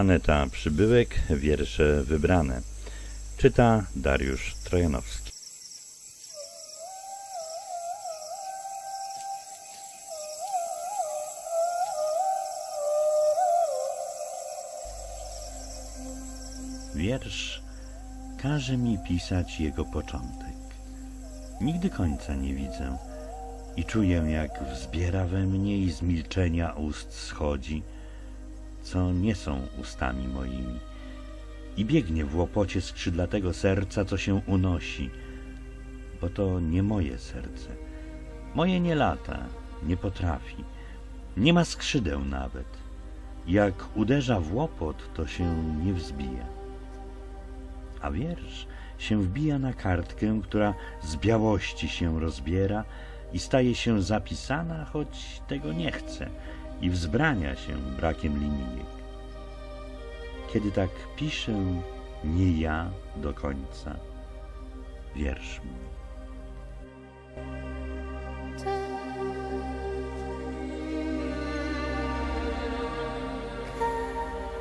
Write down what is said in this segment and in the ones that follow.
Aneta Przybyłek, wiersze wybrane. Czyta Dariusz Trojanowski. Wiersz każe mi pisać jego początek. Nigdy końca nie widzę i czuję, jak wzbiera we mnie i z milczenia ust schodzi, co nie są ustami moimi. I biegnie w łopocie skrzydlatego serca, co się unosi, bo to nie moje serce. Moje nie lata, nie potrafi, nie ma skrzydeł nawet. Jak uderza w łopot, to się nie wzbija. A wiersz się wbija na kartkę, która z białości się rozbiera i staje się zapisana, choć tego nie chce i wzbrania się brakiem linijek. Kiedy tak piszę, nie ja do końca, wiersz mój.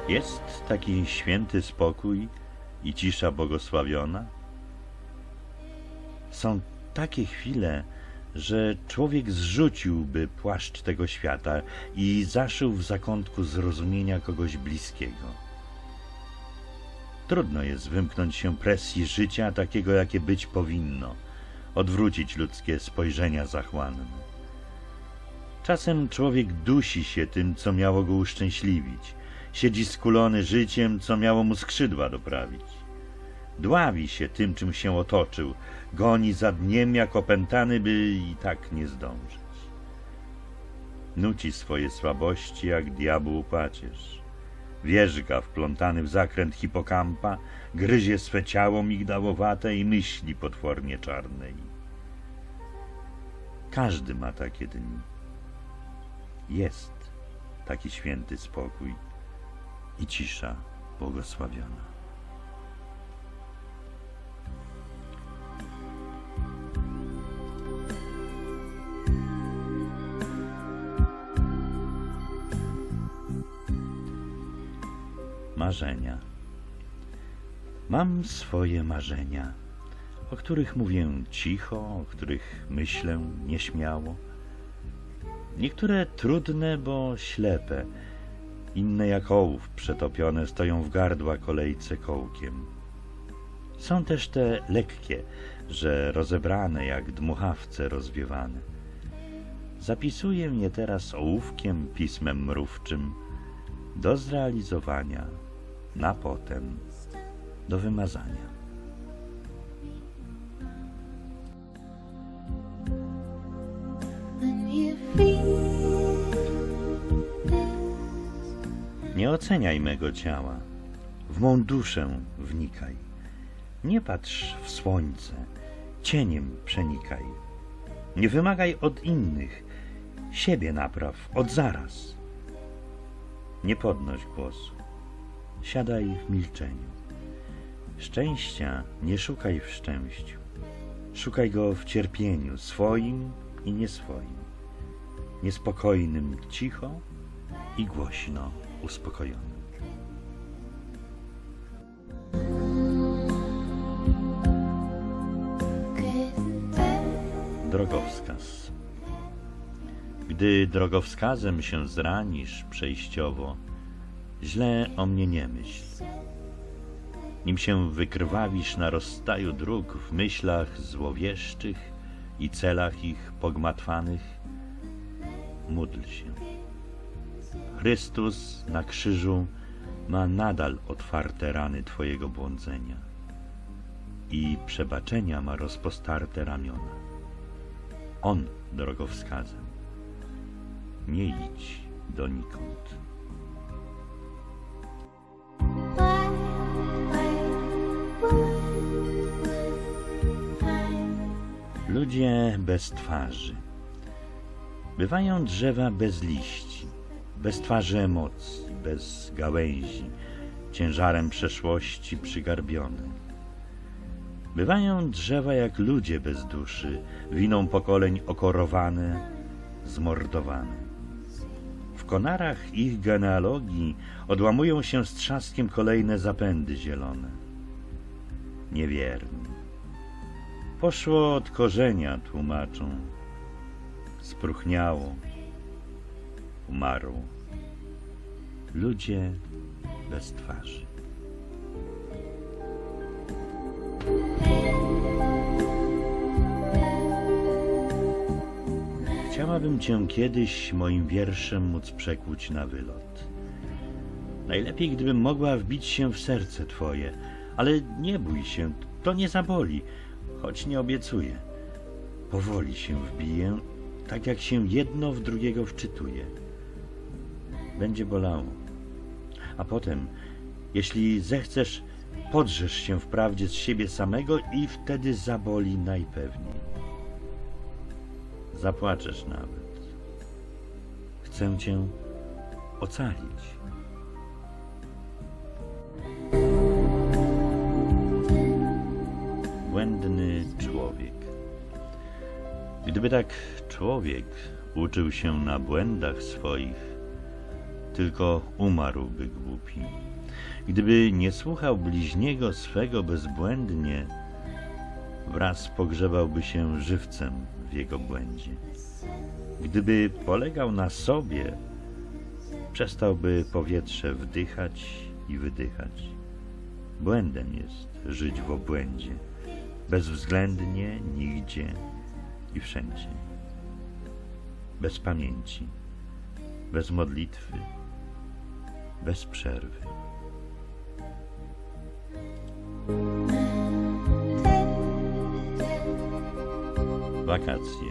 Jest taki święty spokój i cisza błogosławiona? Są takie chwile, że człowiek zrzuciłby płaszcz tego świata i zaszył w zakątku zrozumienia kogoś bliskiego. Trudno jest wymknąć się presji życia takiego, jakie być powinno, odwrócić ludzkie spojrzenia zachłanne. Czasem człowiek dusi się tym, co miało go uszczęśliwić, siedzi skulony życiem, co miało mu skrzydła doprawić. Dławi się tym, czym się otoczył, goni za dniem jak opętany, by i tak nie zdążyć. Nuci swoje słabości jak diabłu pacierz. Wierzga wplątany w zakręt hipokampa, gryzie swe ciało migdałowate i myśli potwornie czarnej. Każdy ma takie dni. Jest taki święty spokój i cisza błogosławiona. Marzenia. Mam swoje marzenia, o których mówię cicho, o których myślę nieśmiało. Niektóre trudne, bo ślepe, inne jak ołów przetopione stoją w gardła kolejce kołkiem. Są też te lekkie, że rozebrane jak dmuchawce rozwiewane. Zapisuję je teraz ołówkiem, pismem mrówczym, do zrealizowania, na potem, do wymazania. Nie oceniaj mego ciała, w mą duszę wnikaj. Nie patrz w słońce, cieniem przenikaj. Nie wymagaj od innych, siebie napraw od zaraz. Nie podnoś głosu, siadaj w milczeniu. Szczęścia nie szukaj w szczęściu, szukaj go w cierpieniu swoim i nieswoim, niespokojnym cicho i głośno uspokojonym. Drogowskaz. Gdy drogowskazem się zranisz przejściowo, źle o mnie nie myśl. Nim się wykrwawisz na rozstaju dróg w myślach złowieszczych i celach ich pogmatwanych, módl się. Chrystus na krzyżu ma nadal otwarte rany Twojego błądzenia i przebaczenia ma rozpostarte ramiona. On drogowskazem. Nie idź donikąd. Ludzie bez twarzy. Bywają drzewa bez liści, bez twarzy emocji, bez gałęzi, ciężarem przeszłości przygarbione. Bywają drzewa jak ludzie bez duszy, winą pokoleń okorowane, zmordowane. W konarach ich genealogii odłamują się z trzaskiem kolejne zapędy zielone. Niewierni. Poszło od korzenia, tłumaczą. Spruchniało. Umarło. Ludzie bez twarzy. Chciałabym cię kiedyś moim wierszem móc przekuć na wylot. Najlepiej, gdybym mogła wbić się w serce twoje, ale nie bój się, to nie zaboli, choć nie obiecuję. Powoli się wbiję, tak jak się jedno w drugiego wczytuje. Będzie bolało. A potem, jeśli zechcesz, podrzesz się wprawdzie z siebie samego i wtedy zaboli najpewniej. Zapłaczesz nawet. Chcę cię ocalić. Błędny człowiek. Gdyby tak człowiek uczył się na błędach swoich, tylko umarłby głupi. Gdyby nie słuchał bliźniego swego bezbłędnie, wraz pogrzebałby się żywcem w jego błędzie. Gdyby polegał na sobie, przestałby powietrze wdychać i wydychać. Błędem jest żyć w obłędzie, bezwzględnie, nigdzie i wszędzie. Bez pamięci, bez modlitwy, bez przerwy. Wakacje.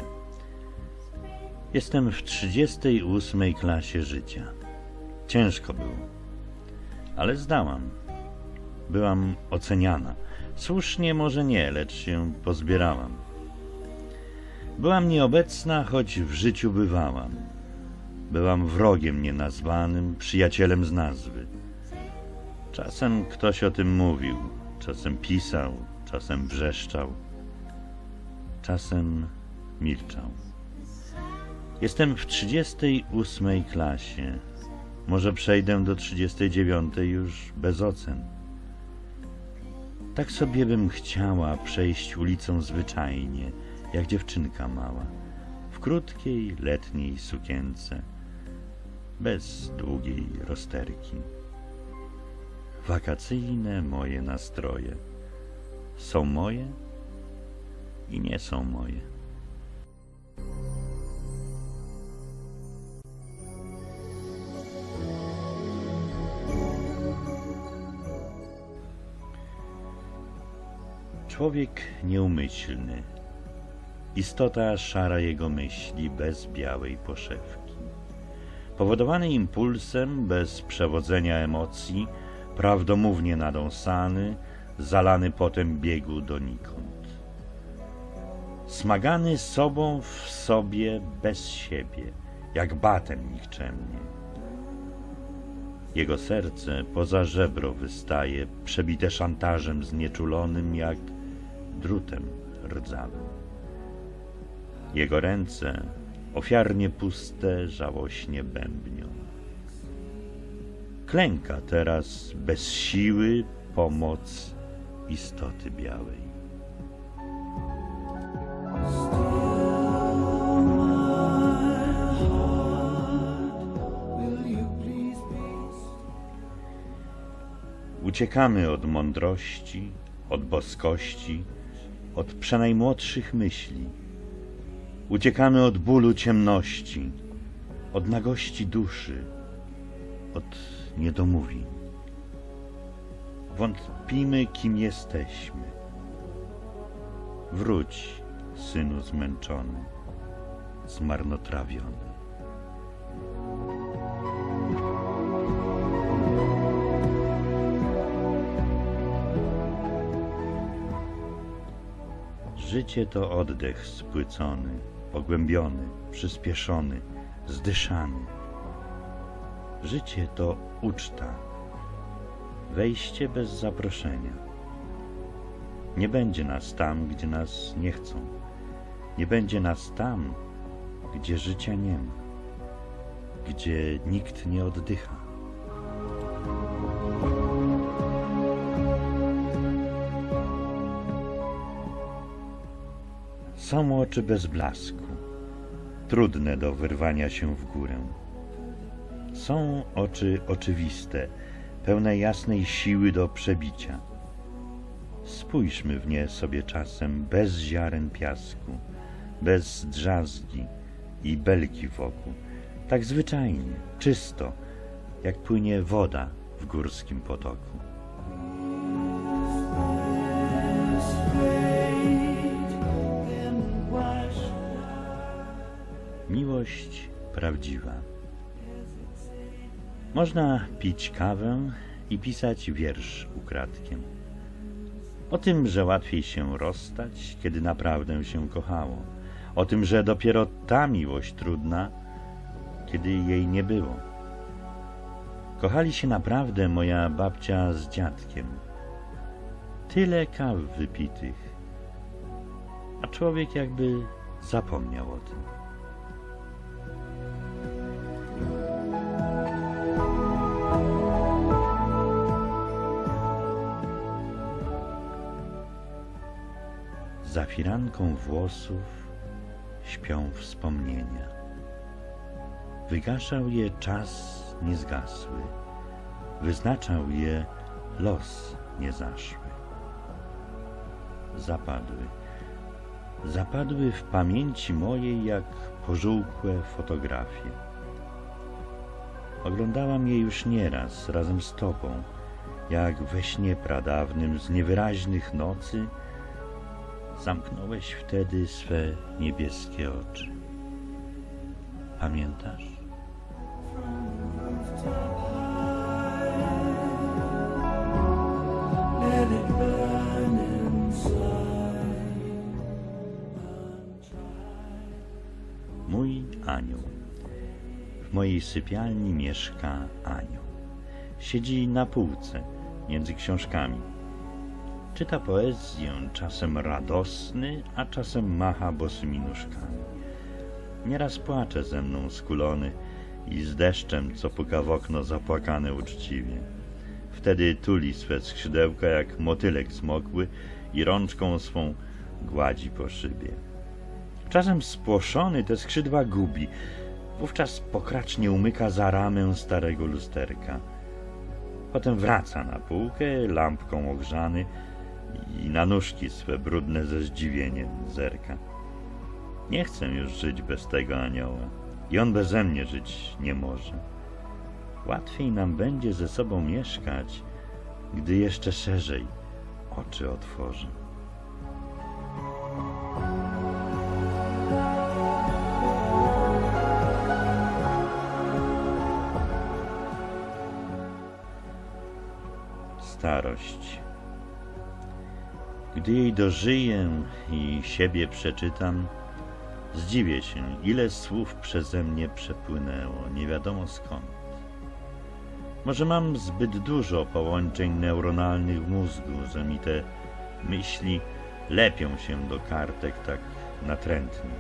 Jestem w 38 klasie życia. Ciężko było, ale zdałam. Byłam oceniana. Słusznie może nie, lecz się pozbierałam. Byłam nieobecna, choć w życiu bywałam. Byłam wrogiem nienazwanym, przyjacielem z nazwy. Czasem ktoś o tym mówił, czasem pisał, czasem wrzeszczał, czasem milczał. Jestem w 38 klasie. Może przejdę do 39 już bez ocen. Tak sobie bym chciała przejść ulicą zwyczajnie, jak dziewczynka mała, w krótkiej letniej sukience, bez długiej rozterki. Wakacyjne moje nastroje są moje i nie są moje. Człowiek nieumyślny, istota szara jego myśli bez białej poszewki. Powodowany impulsem, bez przewodzenia emocji, prawdomównie nadąsany, zalany potem biegu donikąd. Smagany sobą w sobie bez siebie, jak batem nikczemnie. Jego serce poza żebro wystaje, przebite szantażem znieczulonym, jak drutem rdzawym. Jego ręce ofiarnie puste, żałośnie bębnią. Klęka teraz bez siły pomoc istoty białej. Uciekamy od mądrości, od boskości, od przenajmłodszych myśli. Uciekamy od bólu ciemności, od nagości duszy, od niedomówień. Wątpimy, kim jesteśmy. Wróć, synu zmęczony, zmarnotrawiony. Życie to oddech spłycony, pogłębiony, przyspieszony, zdyszany. Życie to uczta, wejście bez zaproszenia. Nie będzie nas tam, gdzie nas nie chcą. Nie będzie nas tam, gdzie życia nie ma. gdzie nikt nie oddycha. Są oczy bez blasku, trudne do wyrwania się w górę. Są oczy oczywiste, pełne jasnej siły do przebicia. Spójrzmy w nie sobie czasem bez ziaren piasku, bez drzazgi i belki wokół, tak zwyczajnie, czysto, jak płynie woda w górskim potoku. Prawdziwa. Można pić kawę i pisać wiersz ukradkiem. O tym, że łatwiej się rozstać, kiedy naprawdę się kochało. O tym, że dopiero ta miłość trudna, kiedy jej nie było. Kochali się naprawdę moja babcia z dziadkiem. Tyle kaw wypitych, a człowiek jakby zapomniał o tym. Za firanką włosów śpią wspomnienia. Wygaszał je czas niezgasły, wyznaczał je los niezaszły. Zapadły, zapadły w pamięci mojej jak pożółkłe fotografie. Oglądałam je już nieraz razem z tobą, jak we śnie pradawnym z niewyraźnych nocy zamknąłeś wtedy swe niebieskie oczy. Pamiętasz? Mój anioł. W mojej sypialni mieszka anioł. Siedzi na półce między książkami. Czyta poezję, czasem radosny, a czasem macha bosymi nóżkami. Nieraz płacze ze mną skulony i z deszczem, co puka w okno, zapłakany uczciwie. Wtedy tuli swe skrzydełka jak motylek smokły i rączką swą gładzi po szybie. Czasem spłoszony te skrzydła gubi, wówczas pokracznie umyka za ramę starego lusterka. Potem wraca na półkę, lampką ogrzany i na nóżki swe brudne ze zdziwieniem zerka. Nie chcę już żyć bez tego anioła i on beze mnie żyć nie może. Łatwiej nam będzie ze sobą mieszkać, gdy jeszcze szerzej oczy otworzę. Gdy jej dożyję i siebie przeczytam, zdziwię się, ile słów przeze mnie przepłynęło, nie wiadomo skąd. Może mam zbyt dużo połączeń neuronalnych w mózgu, że mi te myśli lepią się do kartek tak natrętnie.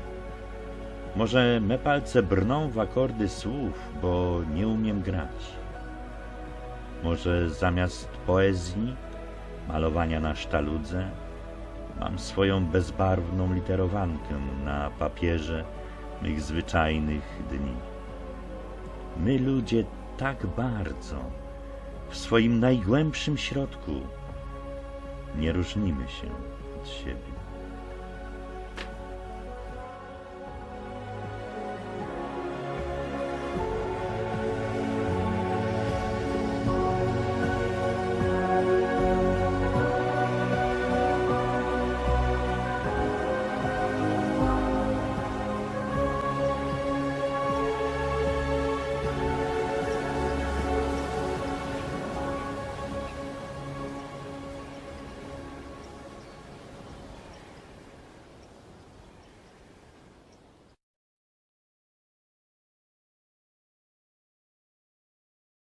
Może me palce brną w akordy słów, bo nie umiem grać. Może zamiast poezji, malowania na sztaludze, mam swoją bezbarwną literowankę na papierze mych zwyczajnych dni. My ludzie tak bardzo w swoim najgłębszym środku nie różnimy się od siebie.